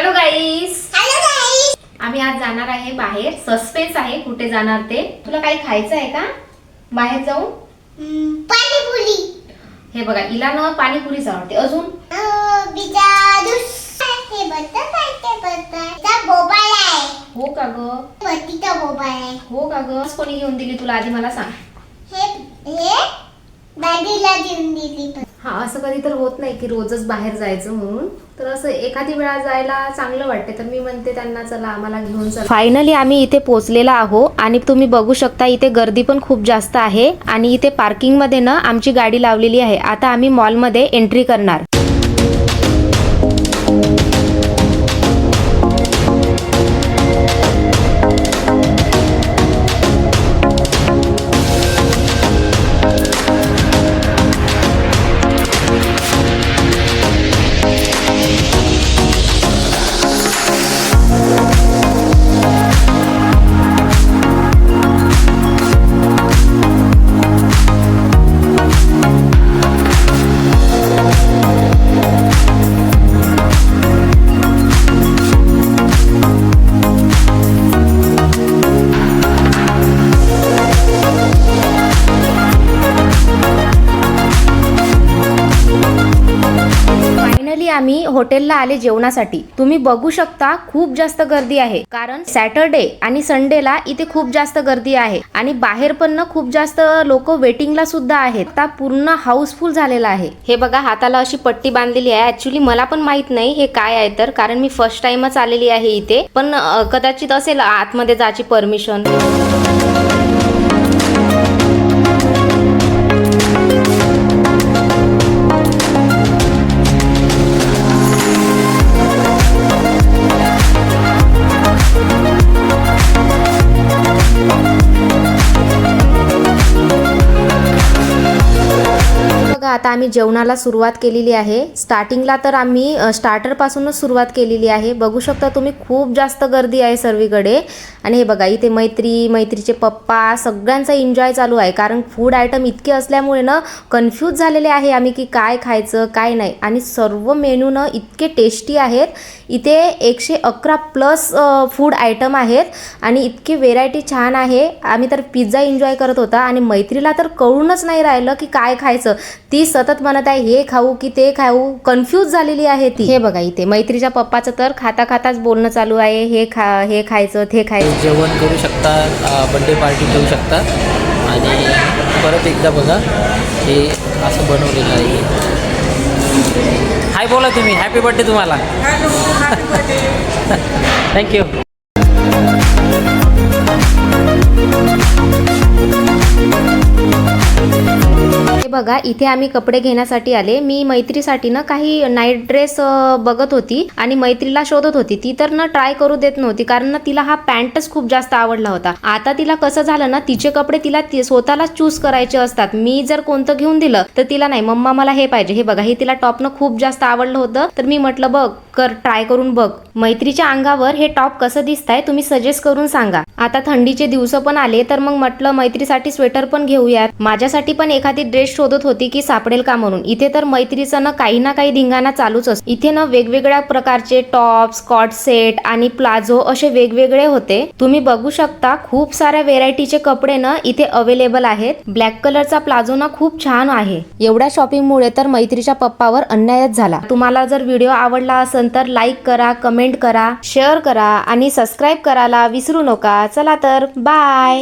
Hello गाईस hello गाईस आम्ही आज जाणार आहे बाहेर. सस्पेन्स आहे कुठे जाणार ते. तुला काही खायचं आहे का? बाहेर जाऊन? पाणीपुरी. हे बघा इला न पाणीपुरीच आवडते. अजून? हे हो का ग? हो का ग? कोणी घेऊन दिली तुला? आधी मला सांग. हे हे दादीला देऊन दिली. हा असं कधी तर होत नाही की रोजच बाहेर जायचं म्हणून. तर असं एखादी वेळा जायला चांगलं वाटते. तर मी म्हणते त्यांना चला आम्हाला घेऊन चला. फायनली आम्ही इथे पोहोचलेला आहो आणि तुम्ही बघू शकता इथे गर्दी पण खूप जास्त आहे आणि इथे पार्किंगमध्ये ना आमची गाडी लावलेली आहे. आता आम्ही मॉलमध्ये एंट्री करणार. आम्ही हॉटेलला आले जेवणासाठी. तुम्ही बघू शकता खूप जास्त गर्दी आहे. कारण सॅटरडे आणि संडेला इथे खूप जास्त गर्दी आहे. आणि बाहेर पण ना खूप जास्त लोक वेटिंगला सुद्धा आहेत. आता पूर्ण हाऊसफुल झालेला आहे. हे बघा हाताला अशी पट्टी बांधलेली आहे. ऍक्च्युली मला पण माहीत नाही हे काय आहे तर कारण मी फर्स्ट टाइमच आलेली आहे इथे. पण कदाचित असेल आतमध्ये जायची परमिशन आता आम्ही जेवणाला सुरुवात केलेली आहे. स्टार्टिंगला तर आम्ही स्टार्टरपासूनच सुरुवात केलेली आहे. बघू शकता तुम्ही खूप जास्त गर्दी आहे सर्वीकडे. आणि हे बघा इथे मैत्री मैत्रीचे पप्पा सगळ्यांचा एन्जॉय चालू आहे. कारण फूड आयटम इतके असल्यामुळे ना कन्फ्यूज झालेले आहे आम्ही की काय खायचं काय नाही. आणि सर्व मेनू ना इतके टेस्टी आहेत. इथे एकशे अकरा प्लस फूड आयटम आहेत. आणि इतकी व्हेरायटी छान आहे. आम्ही तर पिझ्झा एन्जॉय करत होता. आणि मैत्रीला तर कळूनच नाही राहिलं की काय खायचं. ती सतत म्हणत आहे हे खाऊ की ते खाऊ. कन्फ्यूज झालेली आहे ती. हे बघा इथे मैत्रीच्या पप्पाचं तर खाता खाताच बोलणं चालू आहे हे खा हे खायचं ते खायचं. जेवण करू शकता बड्डे पार्टी ठेवू शकता. आणि परत एकदा बघा हे असं बनवलेलं आहे. हाय बोला तुम्ही हॅपी बड्डे तुम्हाला. थँक्यू बघा इथे आम्ही कपडे घेण्यासाठी आले. मी मैत्रीसाठी ना काही नाईट ड्रेस बघत होती आणि मैत्रीला शोधत होती. ती तर ना ट्राय करू देत नव्हती कारण ना तिला हा पॅन्टच खूप जास्त आवडला होता. आता तिला कसं झालं ना तिचे कपडे तिला स्वतःला चूज करायचे असतात. मी जर कोणतं घेऊन दिलं तर तिला नाही मम्मा मला हे पाहिजे. हे बघा हे तिला टॉपनं खूप जास्त आवडलं होतं. तर मी म्हटलं बघ कर ट्राय करून बघ. मैत्रीच्या अंगावर हे टॉप कसं दिसतंय तुम्ही सजेस्ट करून सांगा. आता थंडीचे दिवस पण आले तर मग म्हटलं मैत्रीसाठी स्वेटर पण घेऊयात माझ्यासाठी पण एखादी ड्रेस शोधत होती की सापडेल का म्हणून. इथे तर मैत्रीचं ना काही ना काही धिंगाणा चालूच असतो. इथे ना वेगवेगळ्या प्रकारचे टॉप स्कॉट सेट आणि प्लाझो असे वेगवेगळे होते. तुम्ही बघू शकता खूप साऱ्या व्हेरायटीचे कपडे ना इथे अवेलेबल आहेत. ब्लॅक कलरचा प्लाझो ना खूप छान आहे. एवढ्या शॉपिंगमुळे तर मैत्रीच्या पप्पावर अन्यायच झाला. तुम्हाला जर व्हिडिओ आवडला असेल तर लाईक करा कमेंट करा शेअर करा आणि सबस्क्राईब करायला विसरू नका. चला तर बाय